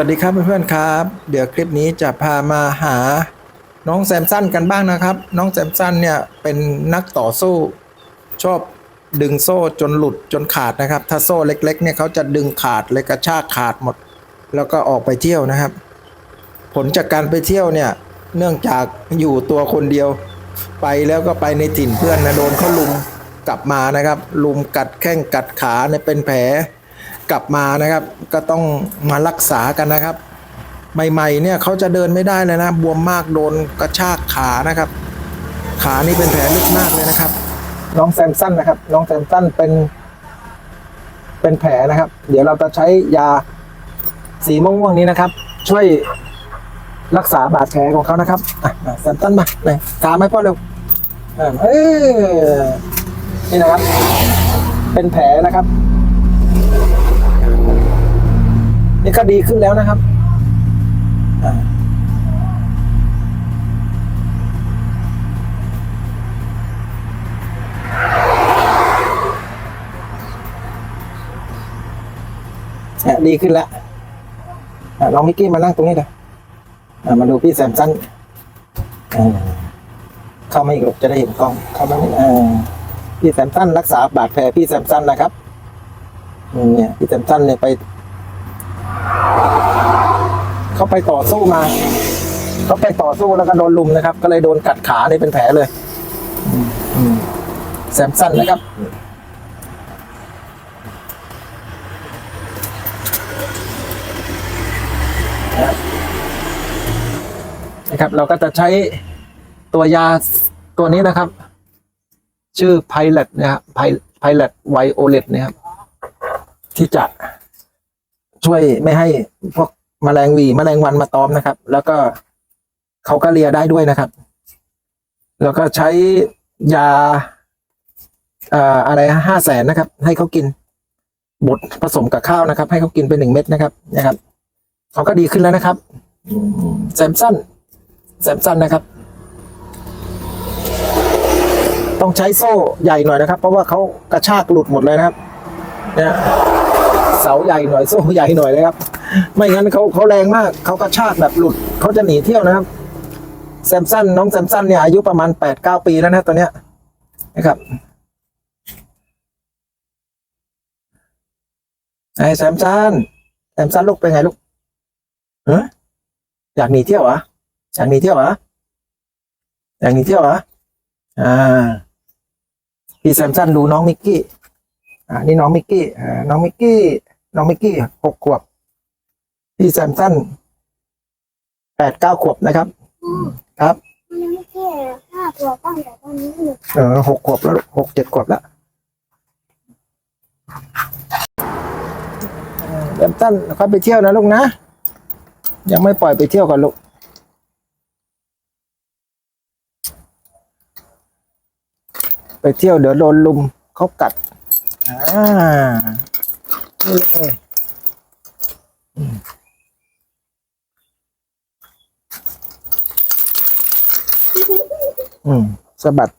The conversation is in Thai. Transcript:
วัสดีครับเพื่อนๆครับ เดี๋ยวคลิปนี้จะพามาหาน้องแซมสันกันบ้างนะครับ น้องแซมสันเนี่ยเป็นนักต่อสู้ ชอบดึงโซ่จนหลุดจนขาดนะครับ ถ้าโซ่เล็กๆเนี่ยเขาจะดึงขาดเลยกระชากขาดหมด แล้วก็ออกไปเที่ยวนะครับ ผลจากการไปเที่ยวเนี่ยเนื่องจากอยู่ตัวคนเดียว ไปแล้วก็ไปในถิ่นเพื่อนนะโดนเขาลุมกลับมานะครับ ลุมกัดแข้งกัดขาเนี่ยเป็นแผล กลับมานะครับ ก็ต้องมารักษากันนะครับ ใหม่ๆเนี่ยเขาจะเดินไม่ได้เลยนะ บวมมากโดนกระชากขานะครับ ขานี่เป็นแผลลึกมากเลยนะครับ น้องแซมสั้นนะครับ น้องแซมสั้นเป็น เป็นแผลนะครับ เดี๋ยวเราจะใช้ยาสีม่วงๆนี้นะครับ ช่วยรักษาบาดแผลของเขานะครับอะแซมสั้นมาไหนกาไหมพ่อเร็วเออนี่นะครับ เป็นแผลนะครับ นี่ ก็ดีขึ้นแล้วนะครับเนี่ยดีขึ้นแล้วลองมิกกี้มานั่งตรงนี้เลยอะมาดูพี่แซมสันเข้ามาอีกหลบจะได้เห็นกล้อง เข้ามานี่พี่แซมสันรักษาบาดแผลพี่แซมสันนะครับเนี่ยพี่แซมสันเนี่ยไป เขาไปต่อสู้มาเขาไปต่อสู้แล้วก็โดนลุมนะครับ ก็เลยโดนกัดขาเนี่ยเป็นแผลเลยแซมสันนะครับนะครับ เราก็จะใช้ตัวยาตัวนี้นะครับ ชื่อไพเล t นะครับไพไพล t ไวโอเลตนะครับที่จะช่วยไม่ให้พวก แมลงวีแมลงวันมาตอมนะครับ แล้วก็เขาก็เลียได้ด้วยนะครับ แล้วก็ใช้ยาอะไรห้าแสนนะครับ ให้เขากินบดผสมกับข้าวนะครับ ให้เขากินไปหนึ่งเม็ดนะครับนะครับเขาก็ดีขึ้นแล้วนะครับแซมสันแซมสันนะครับ ต้องใช้โซ่ใหญ่หน่อยนะครับ เพราะว่าเขากระชากหลุดหมดเลยนะครับเนี่ยเสาใหญ่หน่อยโซ่ใหญ่หน่อยเลยครับ ไม่งั้นเขาเขาแรงมาก เขากระชากแบบหลุด เขาจะหนีเที่ยวนะครับ แซมสันน้องแซมสันเนี่ยอายุประมาณแปดเก้าปีแล้วนะตอนเนี้ยนะครับไอ้แซมสันแซมสันลูกเป็นไงลูกเอออยากหนีเที่ยวเหรอยากหนีเที่ยวเหรอยากหนีเที่ยวเหรออ่าพี่แซมสันดูน้องมิกกี้ อ่า นี่น้องมิกกี้ อ่า น้องมิกกี้ น้องมิกกี้หกขวบ พี่แซมสันแปดเก้าขวบนะครับ ครับมันยังไม่แค่ห้าตัวตั้งแต่ตอนนี้อยู่เออหกขวบแล้วหกเจ็ดขวบแล้วแซมสันค่อยไปเที่ยวนะลูกนะ ยังไม่ปล่อยไปเที่ยวกันลูกไปเที่ยวเดี๋ยวโดนลุมเขากัด อ่านี่เลยอืม อืมสะบัด